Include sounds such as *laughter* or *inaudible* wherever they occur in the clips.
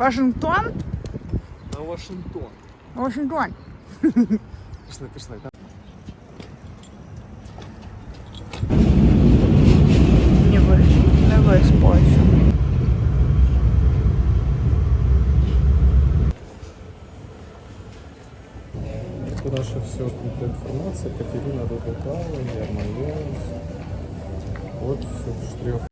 Вашингтон? На Вашингтон. Вашингтон. Пішли, пішли. Не ви, не. Куда же все информация, Катерина Дудукава, Герман Леус. Вот все в штрих.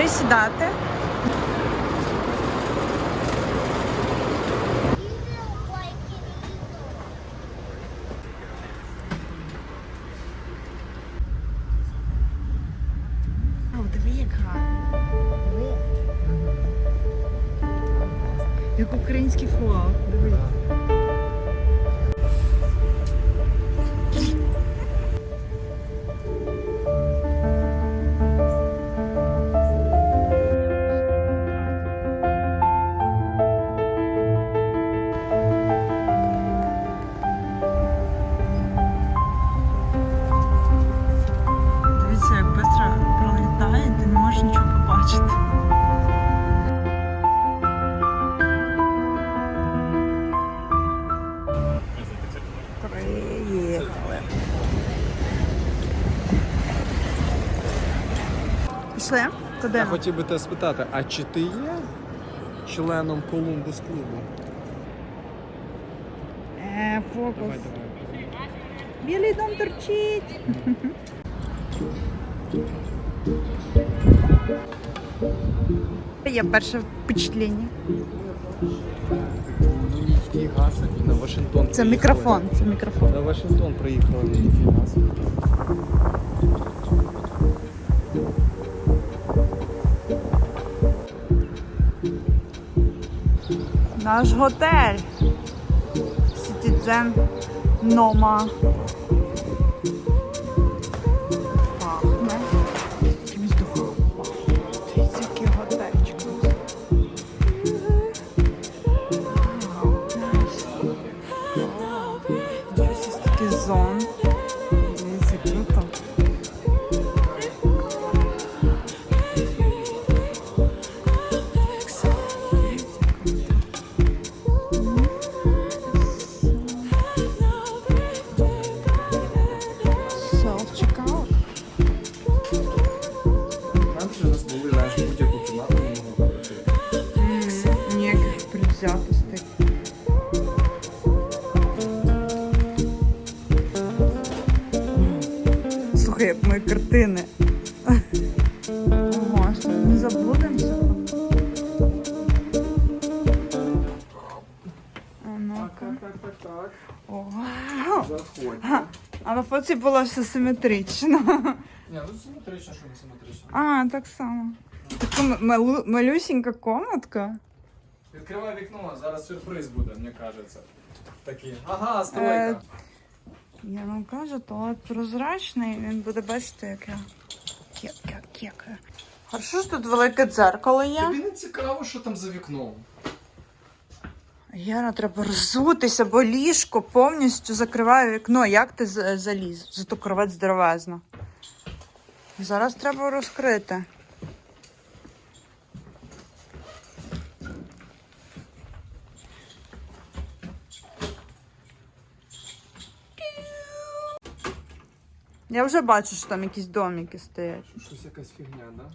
Куди сідати? Пішли? Куди? Я хотів би тебе спитати, а чи ти є членом Колумбус клубу? Е, фокус. Давай, давай. Білий дом торчить. Є перше впечатлення. Ну ніфіга собі, на Вашингтон Це приїхали. мікрофон, це мікрофон. На Вашингтон приїхали, ну ніфіга Наш готель. Сітідзен Нома. А було все симетрично. Ні, ну симетрично, що не симетрично. А, так само. Така м- малу- малюсінька комнатка. Відкривай вікно, зараз сюрприз буде, мені кажеться. Такий. Ага, Е, стройка. Я вам кажу, туалет прозрачний, він буде бачити, як я кек, кек, кек. Хорошо, що тут велике дзеркало є. Тобі не цікаво, що там за вікном. Яна, треба роззутися, бо ліжко повністю закриває вікно. Як ти заліз? Зато кровать здоровезна. Зараз треба розкрити. Я вже бачу, що там якісь домики стоять. Щось якась фігня, да?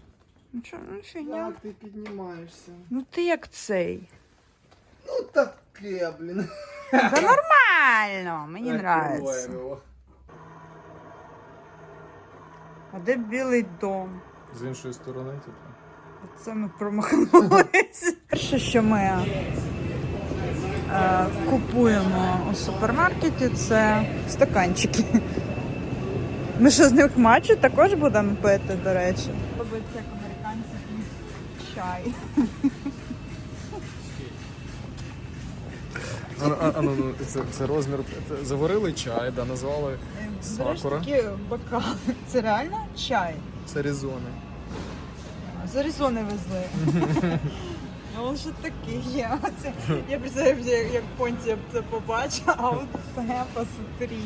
Ну чого, ну фігня. ти піднімаєшся. Ну ти як цей. Ну таке, блін. Та нормально, мені нравиться. А де білий дом? З іншої сторони, типу. Це ми промахнулися. Перше, що ми е, купуємо у супермаркеті, це стаканчики. Ми що з них матчу також будемо пити, до речі. Подобається як американці п'ють чай. А, а, а, ну, ну, це, це розмір. це Заварили чай, да, назвали Береш Сакура. такі бокали. Це реально чай? це різони. З Аризони везли. А он що такий є. Оце, я представляю, як, як Понтія б це побачила, а от це посмотри.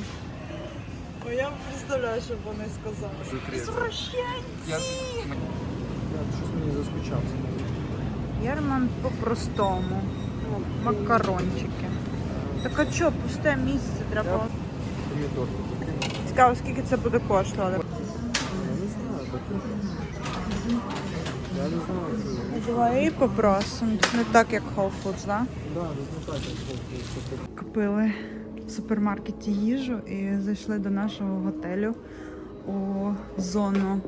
О, я представляю, що б вони сказали. Извращенці! Я щось мені заскучав. Герман по-простому. Макарончики. Так а що, пусте місце треба. Помідорку закинув. Цікаво, скільки це буде коштувати. Я не знаю, закинув. Я не знаю, це... Давай і попросимо. Не так, як Whole Foods, да? Да, так, це. Купили в супермаркеті їжу і зайшли до нашого готелю у зону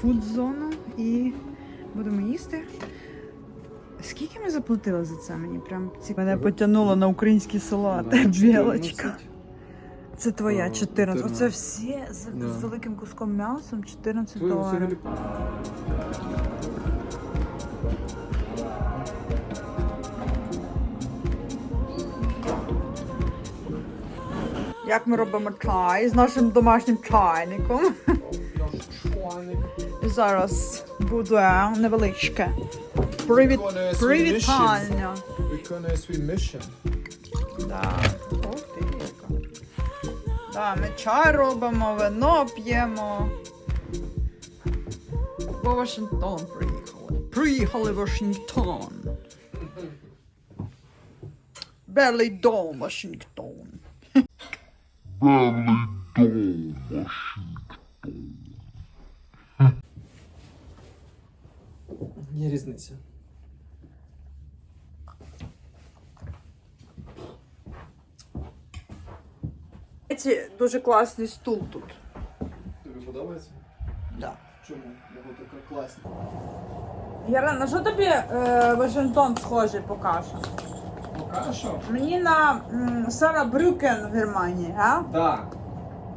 фуд-зону і будемо їсти. Скільки ми заплатили за це? Мені прям ці мене потягнуло на український салат. Білочка. Це твоя 14. Оце 14. всі з, Да. з великим куском м'ясом 14 доларів. Як ми робимо чай з нашим домашнім чайником. І зараз буде невеличке. Привіт... Виконує свій Привітання. Виконує свій мішен. Да. Ух ти, яка. Да, ми чай робимо, вино п'ємо. По Вашингтон приїхали. Приїхали в Вашингтон. Белий дом Вашингтон. Є різниця. Дуже класний стул тут. Тобі подобається? Да. Чому? Бо така класна. Яра, на що тобі е, Вашингтон схожий поки що? Поки що? Мені на м, Сара Брюкен в Германії, а? Так.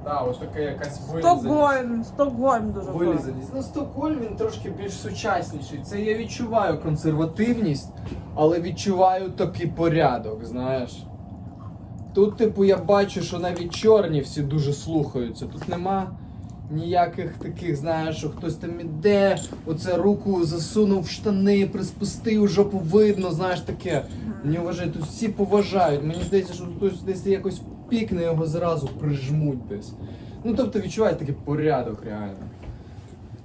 Так, ось така якась вилізаність. Стокгольм, Стокгольм дуже. Вилізаність. Ну, Стокгольм він трошки більш сучасніший. Це я відчуваю консервативність, але відчуваю такий порядок, знаєш. Тут, типу, я бачу, що навіть чорні всі дуже слухаються. Тут нема ніяких таких, знаєш, що хтось там іде, оце руку засунув в штани, приспустив, жопу видно, знаєш таке. Не вважаю, тут всі поважають. Мені здається, що хтось десь якось пікне його зразу прижмуть десь. Ну тобто відчувають такий порядок реально.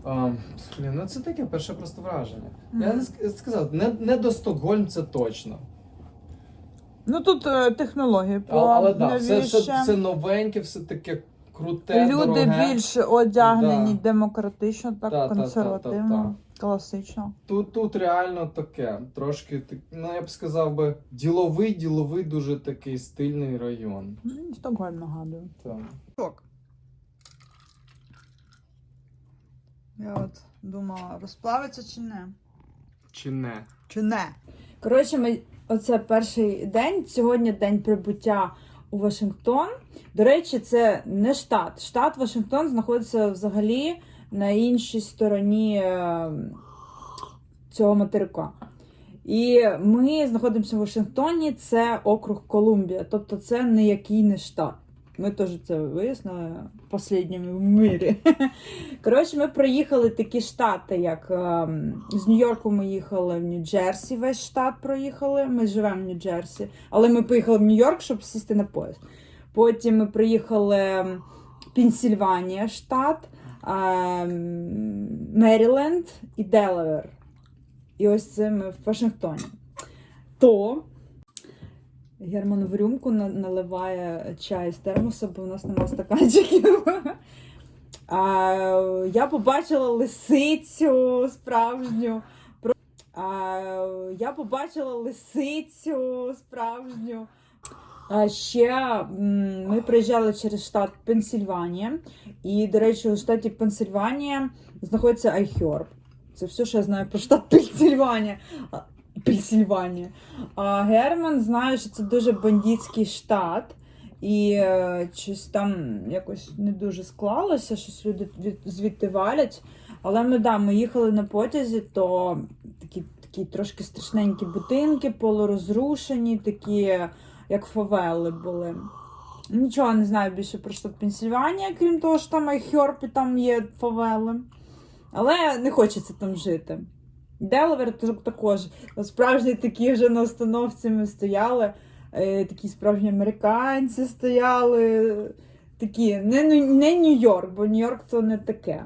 А, блін, ну це таке перше просто враження. Я не сказав, не, не до Стокгольм це точно. Ну тут е, технології А, але да, все, все, все новеньке, все таке круте. Люди дороге. більш одягнені Да. демократично, так Та, та, та, консервативно, класично. Тут, тут реально таке, трошки так, ну я б сказав би, діловий, діловий, дуже такий стильний район. Мені Стокгольм нагадує. Так. Я от думала, розплавиться чи не? Чи не? Чи не? Коротше, ми оце перший день. Сьогодні день прибуття у Вашингтон. До речі, це не штат. Штат Вашингтон знаходиться взагалі на іншій стороні е, цього материка. І ми знаходимося в Вашингтоні, це округ Колумбія, тобто це ніякий не штат. Ми теж це вияснили останніми в мирі. *laughs* Коротше, ми проїхали такі штати, як ем, з Нью-Йорку ми їхали в Нью-Джерсі, весь штат проїхали. Ми живемо в Нью-Джерсі, але ми поїхали в Нью-Йорк, щоб сісти на поїзд. Потім ми приїхали в Пенсільванія, штат, ем, Меріленд і Делавер. І ось це ми в Вашингтоні. То Герман в рюмку наливає чай з термоса, бо в нас немає стаканчиків. *laughs* А, я побачила лисицю справжню. А, я побачила лисицю справжню. А ще ми приїжджали через штат Пенсільванія. І, до речі, у штаті Пенсильванія знаходиться Айхерб. Це все, що я знаю про штат Пенсільванія. Пенсільванія. А Герман знає, що це дуже бандитський штат. І е, щось там якось не дуже склалося, щось люди звідти валять. Але ми да, ми їхали на потязі, то такі такі трошки страшненькі будинки, полурозрушені, такі, як фавели були. Нічого не знаю більше про штат Пенсільванія, крім того, що там Айхьорп і там є фавели. Але не хочеться там жити. Делавер також справжні такі вже на установці стояли. е, Такі справжні американці стояли. Такі, не, не Нью-Йорк, бо Нью-Йорк то не таке.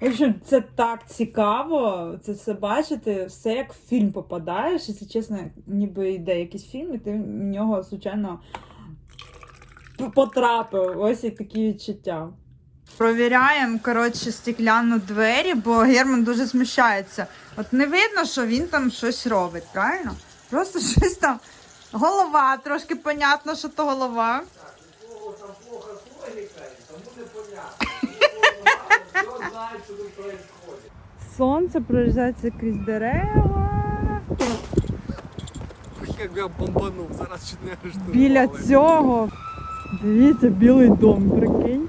В общем, це так цікаво, це все бачити, все як в фільм попадаєш, якщо чесно, ніби йде якийсь фільм, і ти в нього, звичайно, потрапив. Ось і такі відчуття. Провіряємо, коротше, стекляну двері, бо Герман дуже смущається. От не видно, що він там щось робить, правильно? Просто *laughs* щось там. Голова, трошки понятно, що то голова. Сонце проїжджається крізь дерева. Як я бомбанув, зараз чуть не. Біля цього. Дивіться, білий дом,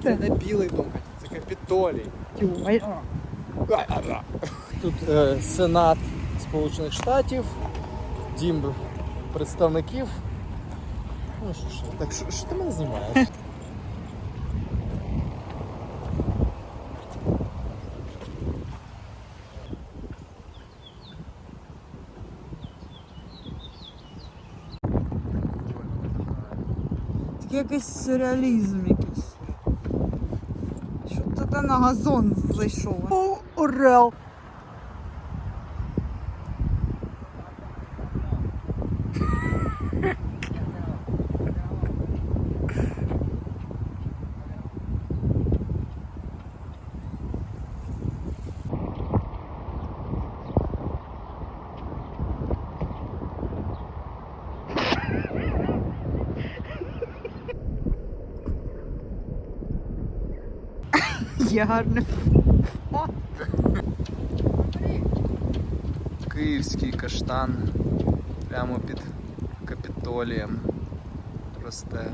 Це не білий дом, це капітолій. Тут е, Сенат Сполучених Штатів, дім представників. Ну що ж, так що, що ти мене знімаєш? Якийсь сюрреалізм якийсь. Що то на газон зайшов? Орел. Є гарне. Київський каштан прямо під капітолієм росте.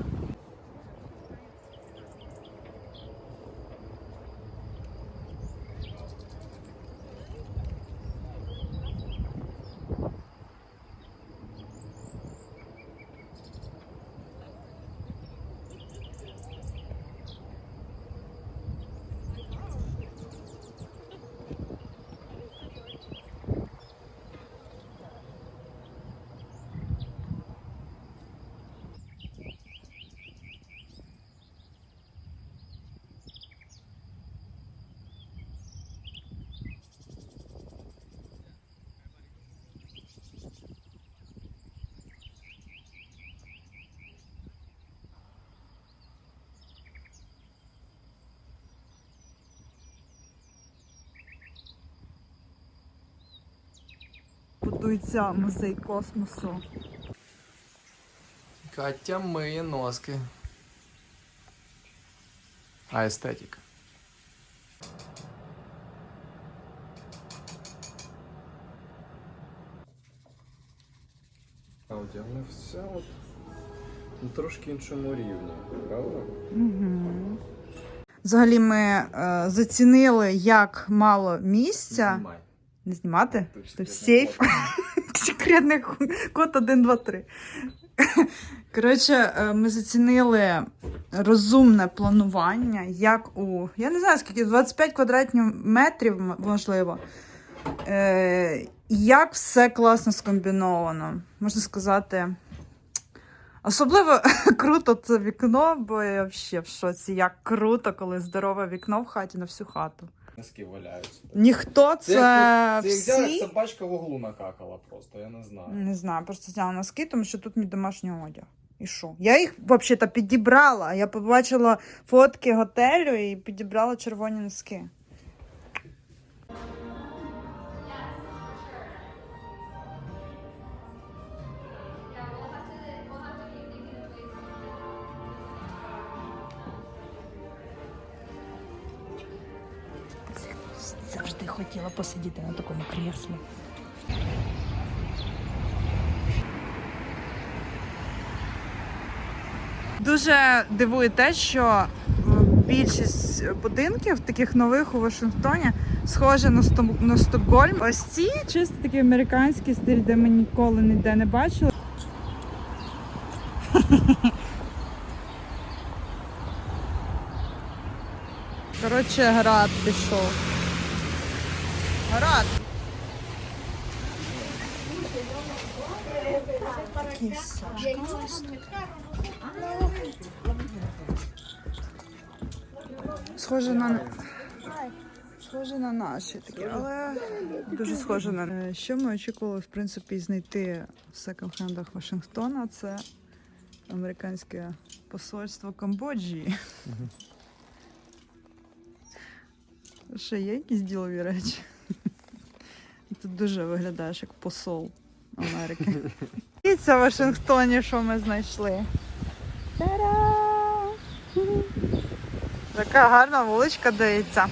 Будується музей космосу. Катя миє носки. А естетика. Ми все от на трошки іншому рівні, правда? Угу. Взагалі ми е, зацінили, як мало місця. Знімай. Не знімати? Що сейф. *laughs* Секретний код 1, 2, 3. Коротше, е, ми зацінили розумне планування, як у. Я не знаю, скільки 25 квадратних метрів, можливо. Е, як все класно скомбіновано. Можна сказати. Особливо *laughs* круто це вікно, бо я взагалі в шоці. Як круто, коли здорове вікно в хаті на всю хату. Носки валяються. Ніхто це, Це, це як взяла, всі... як собачка в углу накакала просто, я не знаю. Не знаю, просто зняла носки, тому що тут мій домашній одяг. І що? Я їх взагалі підібрала. Я побачила фотки готелю і підібрала червоні носки. Завжди хотіла посидіти на такому креслі. Дуже дивує те, що більшість будинків таких нових у Вашингтоні схоже на, Сток- на Стокгольм. Ось ці чисто такий американський стиль, де ми ніколи ніде не бачили. Коротше, град пішов. Град. Схоже на. Схоже на наші такі, але дуже схоже на. Е, Що ми очікували, в принципі, знайти в секонд-хендах Вашингтона, це американське посольство Камбоджі. Ще є якісь ділові речі? Ти дуже виглядаєш як посол Америки. *laughs* І це в Вашингтоні, що ми знайшли. Та-дам! Така гарна вуличка дається.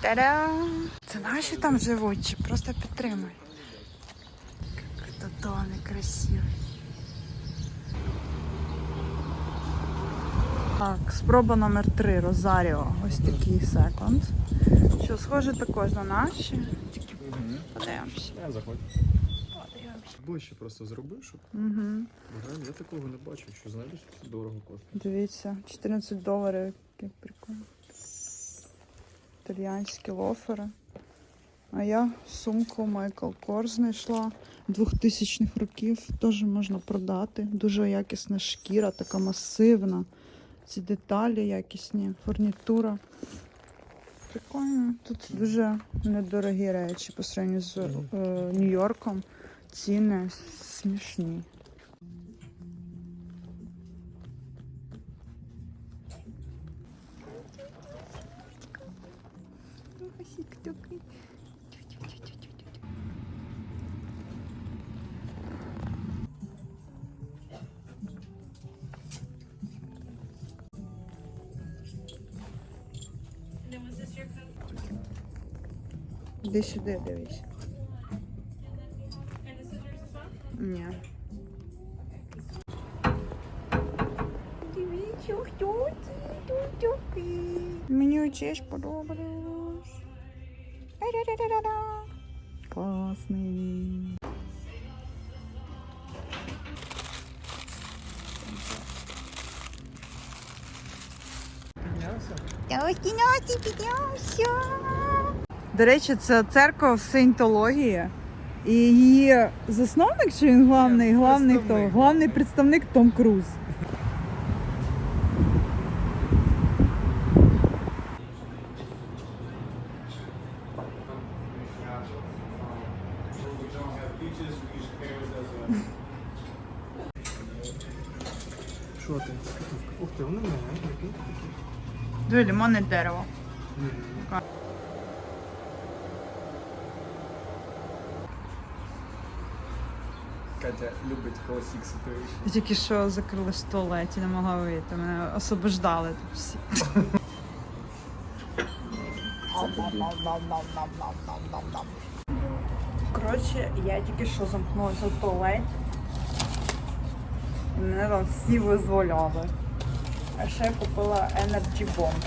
Та-дам! Це наші там живуть, чи просто підтримують? Як це домик красивий. Так, спроба номер три Розаріо. Ось такий секонд. Що схоже також на наші. Тільки подивимося. Я заходь. Подивимося. Ближче просто зроби, щоб Угу. Я такого не бачу, що знайдеш, це дорого коштує. Дивіться, 14 доларів, як прикольно. Італіянські лофери. А я сумку Michael Kors знайшла 2000-х років. Теж можна продати. Дуже якісна шкіра, така масивна. Ці деталі якісні, фурнітура. Прикольно. Тут дуже недорогі речі по сравнению з е, Нью-Йорком. Ціни смішні. Іди сюди, дивись. Ні. Дивіться, хто це такий. Мені теж подобалось. Ай-да-да-да-да. Класний. Піднявся? До речі, це церква синтології. І її засновник, чи він главний, главний хто? Главний представник Том Круз. Що ти? Ух ти, вони маленькі. Дуже лимонне дерево. Катя любить коли сікси Я тільки що закрили в туалеті, не могла вийти. Мене освобождали тут всі. Коротше, я тільки що замкнулася в туалеті. І мене там всі визволяли. А ще я купила Energy Bomb.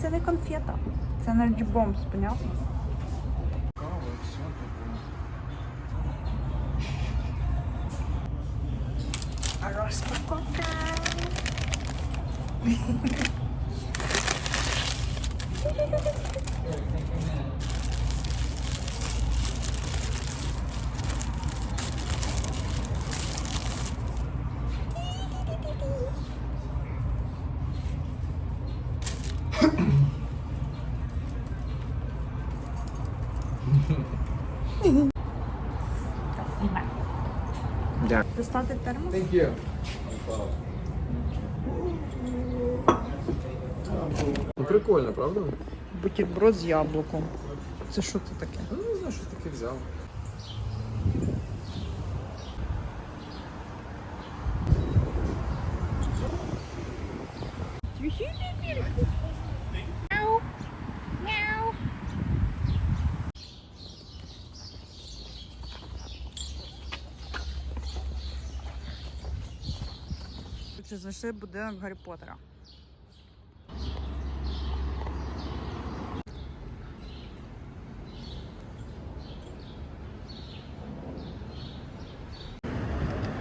Це не конфета. Це Energy Bombs, понятно? Достати термос? Thank you. Ну прикольно, правда? Бутерброд з яблуком. Це що це таке? Ну не знаю, що таке взяв. Знайшли будинок Гаррі Поттера.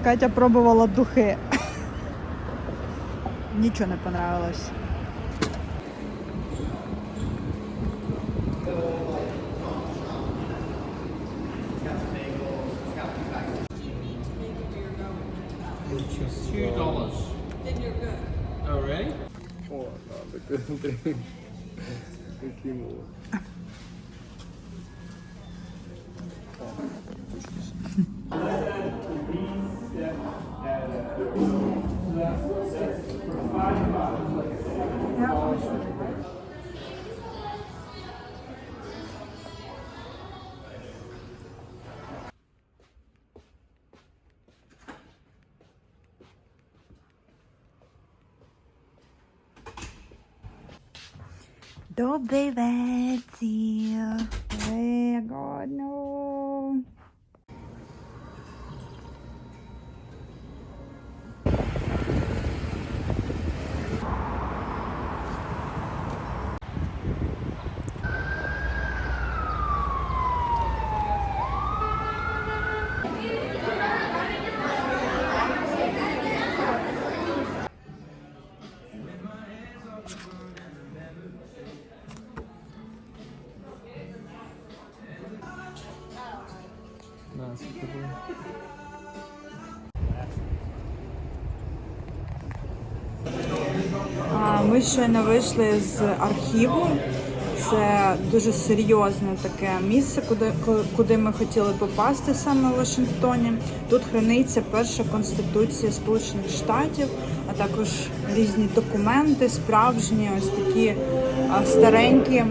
Катя пробувала духи. *laughs* Нічого не понравилось. *laughs* так, Добрий вечір. Вигодно. Щойно вийшли з архіву. Це дуже серйозне таке місце, куди, куди ми хотіли попасти саме в Вашингтоні. Тут храниться перша конституція Сполучених Штатів, а також різні документи, справжні, ось такі старенькі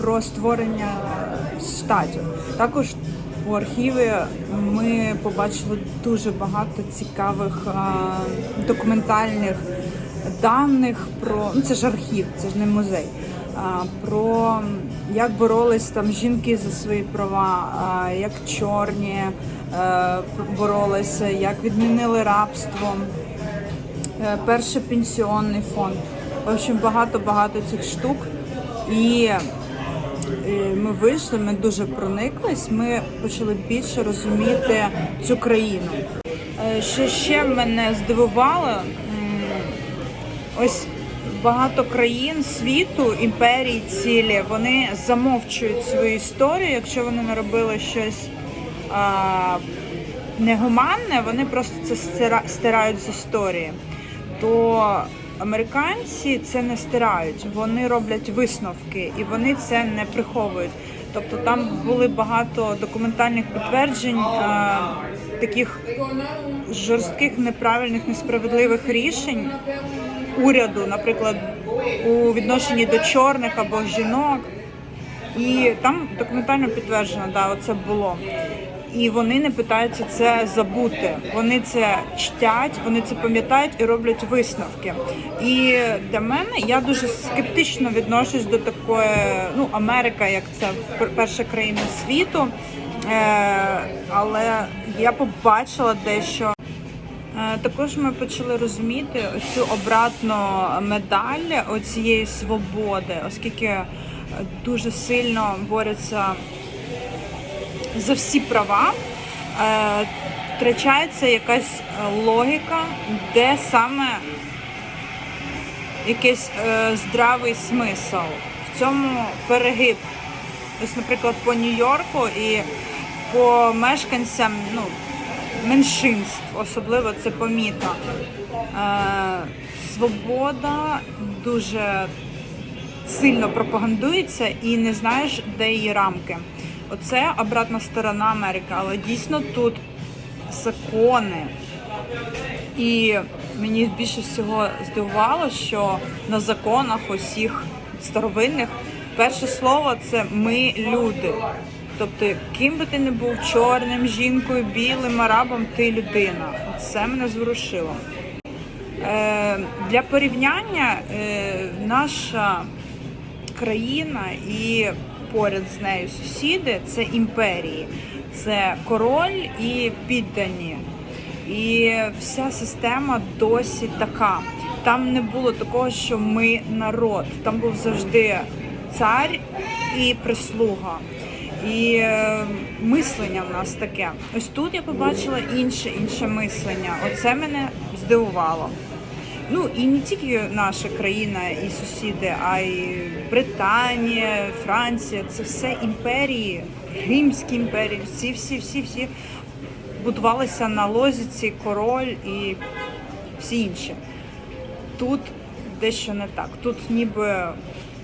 про створення штатів. Також у архіві ми побачили дуже багато цікавих документальних даних про ну це ж архів, це ж не музей. Про як боролись там жінки за свої права, як чорні е, боролися, як відмінили рабство, е, перший пенсіонний фонд. В общем, багато-багато цих штук. І ми вийшли, ми дуже прониклись, ми почали більше розуміти цю країну. Е, Що ще мене здивувало, ось багато країн світу, імперій цілі, вони замовчують свою історію, якщо вони не робили щось а, негуманне, вони просто це стира- стирають з історії. То американці це не стирають, вони роблять висновки і вони це не приховують. Тобто там були багато документальних підтверджень а, таких жорстких, неправильних, несправедливих рішень уряду, наприклад, у відношенні до чорних або жінок. І там документально підтверджено, да, оце було. І вони не питаються це забути. Вони це чтять, вони це пам'ятають і роблять висновки. І для мене я дуже скептично відношусь до такої, ну, Америка, як це пер- перша країна світу. Е, але я побачила дещо. Е, Також ми почали розуміти цю обратну медаль оцієї свободи, оскільки е, дуже сильно борються за всі права, е, втрачається якась логіка, де саме якийсь здравий смисл. В цьому перегиб. Ось, наприклад, по Нью-Йорку і по мешканцям ну, меншинств, особливо це помітно. Е, свобода дуже сильно пропагандується і не знаєш, де її рамки. Оце обратна сторона Америки, але дійсно тут закони. І мені більше всього здивувало, що на законах усіх старовинних перше слово це ми люди. Тобто, ким би ти не був чорним, жінкою, білим, арабом, ти людина. Це мене зворушило. Е, для порівняння е, наша країна і поряд з нею сусіди це імперії, це король і піддані. І вся система досі така. Там не було такого, що ми народ. Там був завжди цар і прислуга. І е, мислення в нас таке. Ось тут я побачила інше, інше мислення. Оце мене здивувало. Ну і не тільки наша країна і сусіди, а й Британія, Франція це все імперії, Римські імперії, всі, всі, всі, всі будувалися на лозіці, король і всі інші. Тут дещо не так. Тут ніби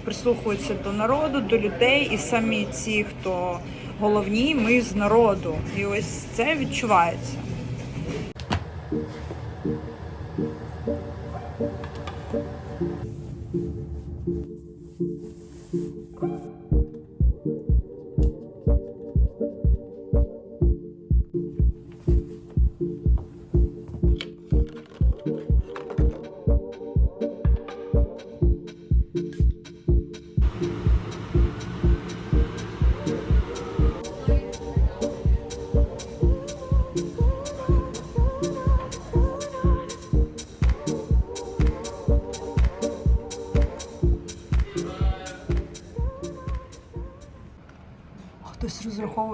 прислухаються до народу, до людей, і самі ці, хто головні, ми з народу. І ось це відчувається.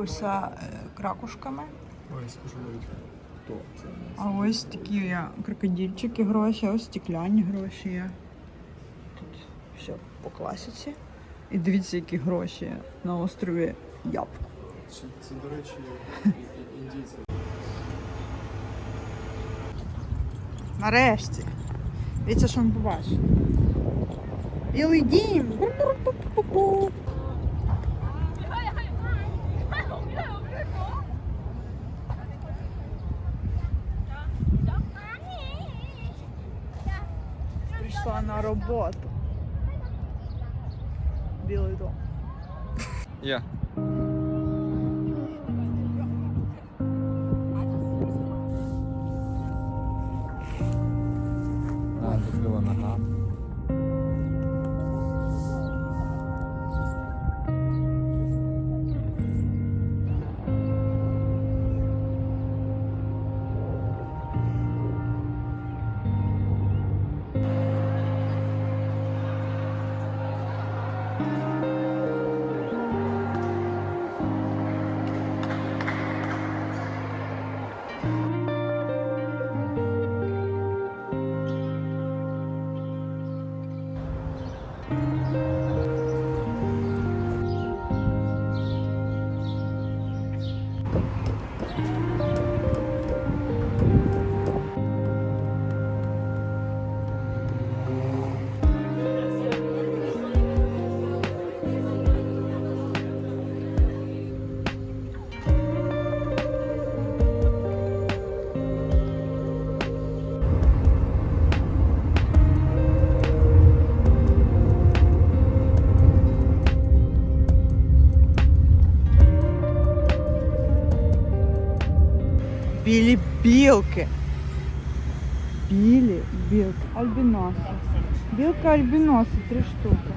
Хтось розраховувався кракушками. Ой, скажу навіть, хто це. А ось такі є крокодильчики гроші, ось стекляні гроші є. Тут все по класиці. І дивіться, які гроші на острові Яб. Це, це до речі, індійці. Нарешті. Дивіться, що ми побачили. Білий дім. Роботу. Білий дом. Я. А, Білі білки. Білі білки. Альбіноси. Білка альбіноси, три штуки.